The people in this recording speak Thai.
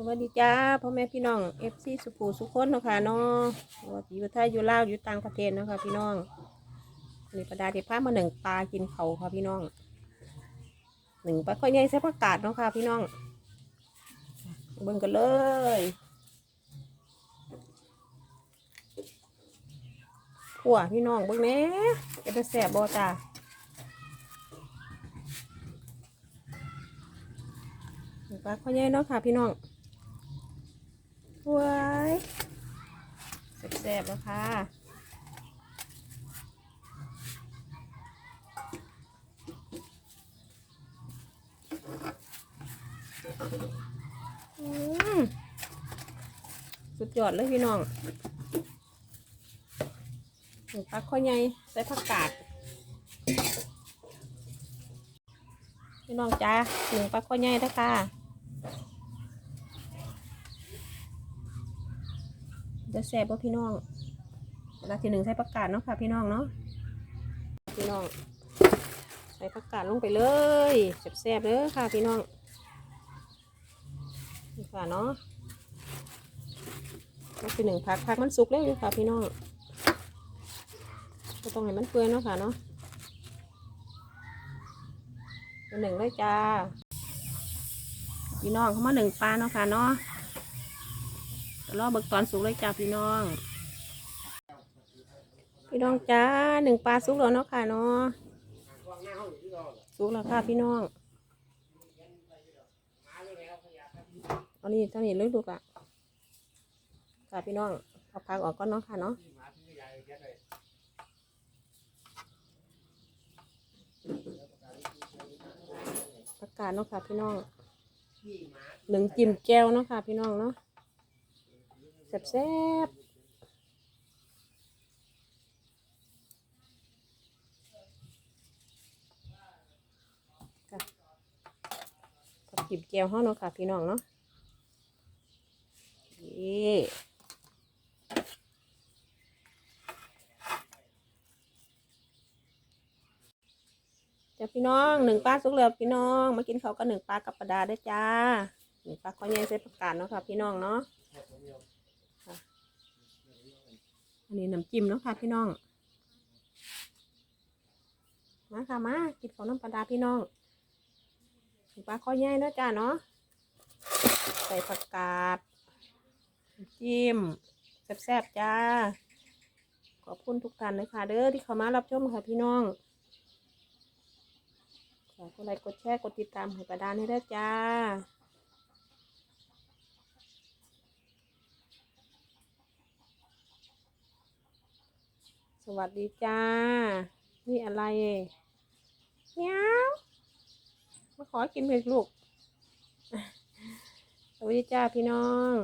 สวัสดีจ้าพ่อแม่พี่น้องเอฟซีสุภูสุคนเนาะค่ะเนาะว่าอยู่ไทยอยู่ลาวอยู่ต่างประเทศเนาะค่ะพี่น้องนี่ประดาที่พามาหนึ่งปลากินเขาค่ะพี่น้องหนึ่งปลาข้อยใหญ่ใส่ผักกาดเนาะค่ะพี่น้องเบิ่งกันเลยขัวพี่น้องเบิ่งแหน่จะได้แสบบ่จ้าหนึ่งปลาข้อยใหญ่เนาะค่ะพี่น้อง ว้ายแซ่บๆแล้วค่ะอืมสุดยอดเลยพี่น้องหมูปักข้อใหญ่ใส่ผักกาด พี่น้องจ้าหมูปักข้อใหญ่นะค่ะ จะแซ่บป่พี่น้องลาที่หนึ่งใส่ผักกาดเนาะค่ะพี่น้องเนาะพี่น้อง ใส่ผักกาดลงไปเลยแซ่บๆเลยค่ะพี่น้องนี่ค่ะเนาะแล้วที่หนึ่งพักพักมันสุกแล้วอยู่ค่ะพี่น้องก็ต้องให้มันเปื่อยเนาะค่ะเนาะหนึ่งเลยจ้าพี่น้องเขามาหนึ่งปลาเนาะค่ะเนาะ รอเบิกตอนสุกเลยจ้าพี่น้อง พี่น้องจ้าหนึ่งปลาสุกแล้วเนาะค่ะเนาะสุกแล้วค่ะพี่น้องเอานี่เท่านี้เลยลูกละค่ะพี่น้องเอาพักออกก่อนเนาะค่ะเนาะประกาศเนาะค่ะพี่น้องหนึ่งจิ้มแก้วเนาะค่ะพี่น้องเนาะ แซ่บแซ่บค่ะกับจิบแก้วห้องเนาะค่ะ พี่น้องเนาะนี่จ้าพี่น้องหนึ่งปลาสุกแล้วพี่น้อง มากินเขาวกับหนึ่งปลากับปลาดาได้จ้าหนึ่งปลาข้อยใหญ่ใส่ผักกาดเนาะค่ะพี่น้องเนาะ อันนี้น้ำจิ้มเนาะค่ะพี่น้อง มาค่ะมากินของน้ำปลาดาพี่น้องปลาข้อใหญ่เนาะจ้าเนาะ ใส่ผักกาดจิ้มแซ่บๆจ้า ขอบคุณทุกท่านเลยค่ะเด้อที่เข้ามารับชมค่ะพี่น้องฝากกดไลค์กดแชร์กดติดตามให้ปลาดานให้ได้จ้า วัสดีจ้า นี่อะไรเนี้ยมาขอกินเผ็ดลูกสวัสดีจ้าพี่น้อง